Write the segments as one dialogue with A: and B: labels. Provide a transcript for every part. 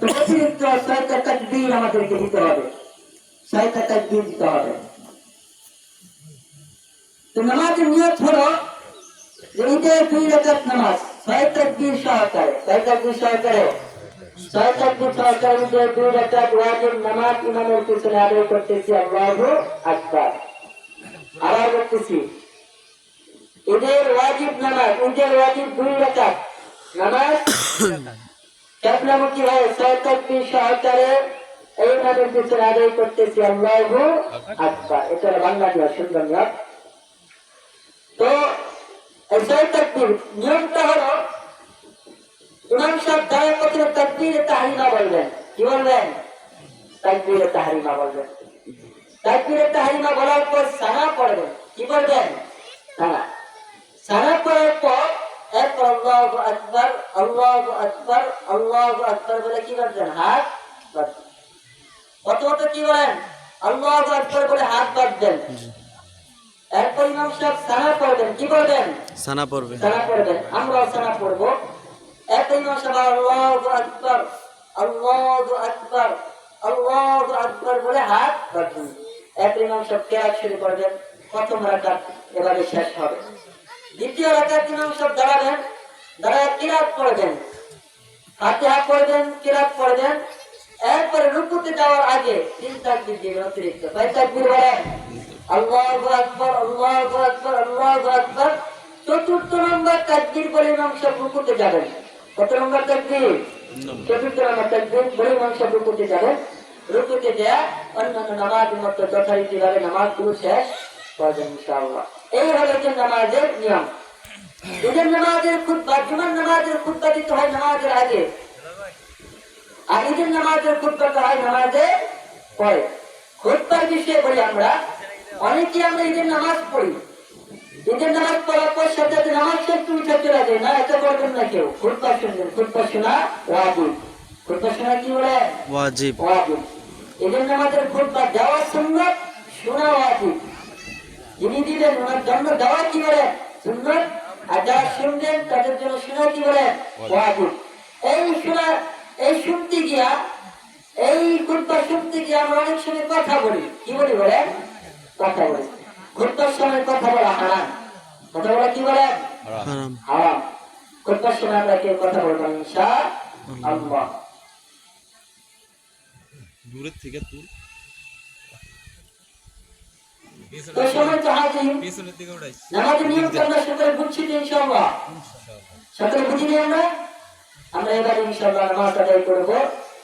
A: তো অতিরিক্ত ছয়টা তাকবীর আমাদেরকে দিতে হবে ছয়টা তাকবীর দিতে হবে তো নামাজের নিয়ত হলো যে ঈদের দুই রাকাত নামাজ ছয় তাকবীর সহকারে ছয় তাকবীর সহকারে ছয় তাকবীর সহকারে ঈদের দুই রাকাত ওয়াজিব নামাজ ইমামের পিছনে আদায় করতেছি আল্লাহু আকবার আবার করতেছি ঈদের ওয়াজিব নামাজ ঈদের ওয়াজিব দুই রাকাত নামাজ কেবলামুখী হয়ে তাকবীর সহকারে এই নামের পিছনে আদায় করতেছি আল্লাহু আকবার। এটা বাংলা দিয়া সুন্দর নিয়ম তো এই নিয়মটা হলো, ইমাম সাহেব দাঁড়ায় প্রথমে তাকবীরে তাহরিমা বলবেন। কি বলবেন? তাকবীরে তাহরিমা বলবেন। তাকবীরে তাহরিমা বলার পর সানা পড়বেন। কি বলবেন? সানা সানা পড়ার পর আল্লাহু আকবার আল্লাহু আকবার আল্লাহু আকবার বলে কি করবেন হাত প্রথমত কি বলেন? আল্লাহু আকবার বলে হাত এরপর ইমাম সাহেব সানা পড়বেন। কি বলবেন
B: সানা পড়বে
A: সানা পড়বেন। আমরাও সানা পড়ব। এত ইমাম সাহেব আল্লাহু আকবার আল্লাহু আকবার আল্লাহু আকবার বলে হাত বাঁধবেন এত ইমাম সাহেব শুরু করবেন। প্রথম রাকাত এবারে শেষ হবে। দ্বিতীয় রাকাত ইমাম সাহেব দাঁড়াবেন। দাঁড়ায় কিরাত পড়বেন হাতে হাত পড়বেন কিরাত পড়বেন এরপরে রুকুতে যাওয়ার আগে তিন তাকবির দিবেন অতিরিক্ত কয় তাকবির বলেন, আল্লাহু আকবার আল্লাহু আকবার আল্লাহু আকবার। চতুর্থ নম্বর তাকবির বলে ইমাম সাহেব রুকুতে যাবেন। কত নম্বর তাকবির? চতুর্থ নম্বর তাকবির বলে ইমাম সাহেব রুকুতে যাবেন। রুকুতে দেয়া অন্যান্য নামাজের মতো যথারীতি ভাবে নামাজগুলো শেষ করবেন ইনশাআল্লাহ। এই হলো যে নামাজের নিয়ম। ঈদের নামাজের খুদ্া জুমার নামাজের খুদ্া দিতে হয় নামাজের আগে। আর ঈদের নামাজের খুদ্া হয় নামাজে পরে। খুদ্ার বিষয়ে বলি আমরা অনেকে আমরা ঈদের নামাজ পড়ি। ঈদের নামাজ পড়ার পর সাথে নামাজ শেষ তুমি চলে যায় না এটা করবেন না কেউ। খুদ্া শুনবেন খুদ্া শোনা ওয়াজিব। খুদ্া শোনা কি বলে?
B: ওয়াজিব।
A: ওয়াজিব। ঈদের নামাজের খুদ্া দেওয়া সুন্নত শোনা ওয়াজিব। যিনি দিলেন ওনার জন্য দেওয়া কি বলে? সুন্নত আর যারা শুনবেন তাদের জন্য শোনা কি বলে ওয়াজিব এই শোনা এই শুনতে গিয়া এই খুতবা শুনতে গিয়ে আমরা অনেক সময় কথা বলি। কি বলি বলে? কথা বলি। খুতবার সময় কথা বলা হারাম। কথা বলা কি বলে?
B: হারাম।
A: খুতবার সময় আমরা কেউ কথা বলব ইনশা আল্লাহ।
C: দূরের থেকে তুল
A: তো সময় তো হাজির
C: পেছনের দিকে উঠাইস
A: নামাজের নিয়ম আমরা সকলে বুঝছি ইনশাআল্লাহ। সকলে বুঝিনি আমরা? আমরা এবার ইনশাআল্লাহ নামাজ আদায় করব।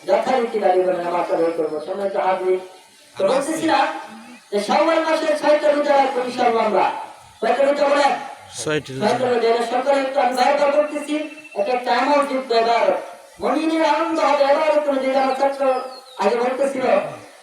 A: যথারীতি দাঁড়িয়ে নামাজ আদায় করব। সময় তো হাজির তো বলতেছিলাম যে শাওয়াল মাসের ছয়টা রোজা রাখব ইনশাআল্লাহ আমরা। কয়টা রোজা বলেন
B: ছয়টা
A: রোজা এটা একটু আমি ব্যবহার করতেছি একটা আমল যুক্ত এবার। মনিনের আনন্দ হবে এবার একটু যে আমার ছাত্র আগে বলতেছিল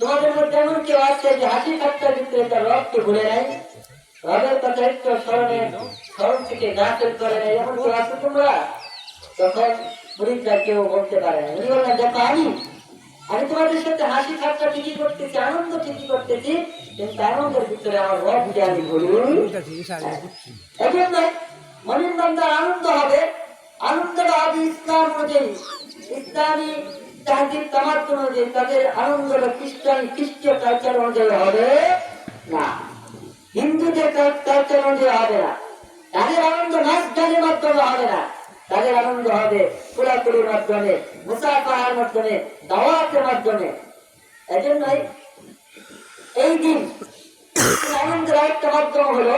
A: তোমাদের মধ্যে এমন কেউ আছে, যে হাসি ঠাট্টার ভিতরে তার রবকে ভুলে নাই রবের কথা একটু স্মরণে স্মরণ থেকে গাফেল করে নাই এমন কেউ আছে তোমরা তখন মুরিদরা কেউ বলতে পারে না। উনি বললেন, দেখো, আমি আমি তোমাদের সাথে হাসি ঠাট্টা ঠিকই করতেছি, আনন্দ ঠিকই করতেছি, কিন্তু আনন্দের ভিতরে আমার রব যে আমি বলি এজন্য মনির আনন্দ হবে। আনন্দটা হবে ইসলাম অনুযায়ী ইসলামী তাহাজির তামাত্ম অনুযায়ী তাদের খ্রিস্টান, খ্রিস্টীয় কালচার অনুযায়ী হবে না। হিন্দুদের কালচার অনুযায়ী হবে না। তাদের আনন্দ নাচ মাধ্যমে হবে না। তাদের আনন্দ হবে মাধ্যমে মাধ্যমে, দাওয়াতের মাধ্যমে। এজন্যই এই দিন আনন্দের আরেকটা মাধ্যম হলো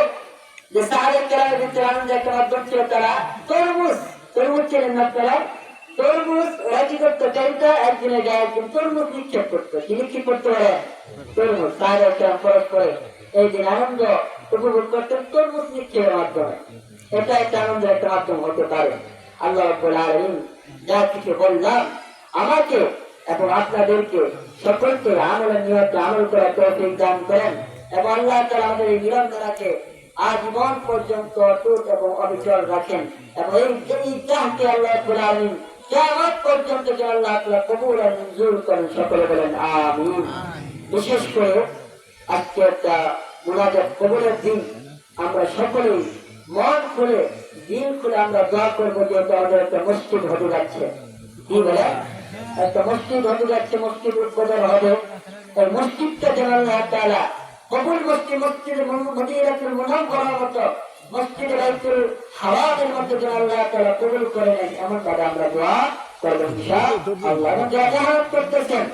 A: যে সাহায্য কেরামের ভিতরে আনন্দের একটা মাধ্যম ছিল তারা তরমুজ। তরমুজ ছিলেন না আপনারা? তরমুজ কি করতো চাইটা একদিনে যায় একদিন তরমুজ নিক্ষেপ করতো। কি নিক্ষেপ করতে পারে তরমুজ। সাহায্য কেরাম পরস্পরে এই দিন আনন্দ উপভোগ করতেন তরমুজ নিক্ষেপের মাধ্যমে। এটা একটা আনন্দের একটা মাধ্যম হতে পারে। আল্লাহ যা কিছু বললাম, আমাকে এবং আপনাদেরকে সকলকে আমলের নিয়ত আমল করার তৌফিক দান করেন এবং আল্লাহ তাআলা আমাদের এই নিরঞ্জনাকে আজীবন পর্যন্ত অটুট এবং অবিচল রাখেন। এবং এই চাহকে আল্লাহ আলামিন কিয়ামত পর্যন্ত যেন আল্লাহ তাআলা কবুল মঞ্জুর করেন, সকলে বলেন আমিন। বিশেষ করে আজকে একটা মুনাজাত কবুলের দিন, আমরা সকলেই মন খুলে, দিল খুলে আমরা দোয়া করব যেহেতু আমাদের একটা মসজিদ হতে যাচ্ছে। কি বলে? একটা মসজিদ হতে যাচ্ছে, মসজিদ উদ্বোধন হবে। এই মসজিদটা যেন আল্লাহ তাআলা কবুল মসজিদ মসজিদ মদিনাতুল মুনাওয়ারার মতো মসজিদ বাইতুল হারামের মধ্যে যেন আল্লাহ তাআলা কবুল করে নেন এমন ভাবে আমরা দোয়া করব ইনশাআল্লাহ এবং যারা জাহাজ করতেছেন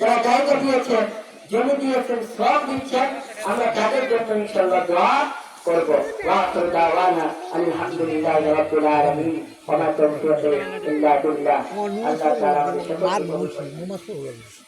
A: যারা জায়গা দিয়েছেন জমি দিয়েছেন সব দিচ্ছেন আমরা তাদের জন্য ইনশাল্লাহ দোয়া করব। ওয়াআখির দাওয়ানা আলহামদুলিল্লাহি রাব্বিল আলামিন। ওয়া মা তাওফীকি ইল্লা বিল্লাহ। আল্লাহ তাআলা আমাদের সকলকে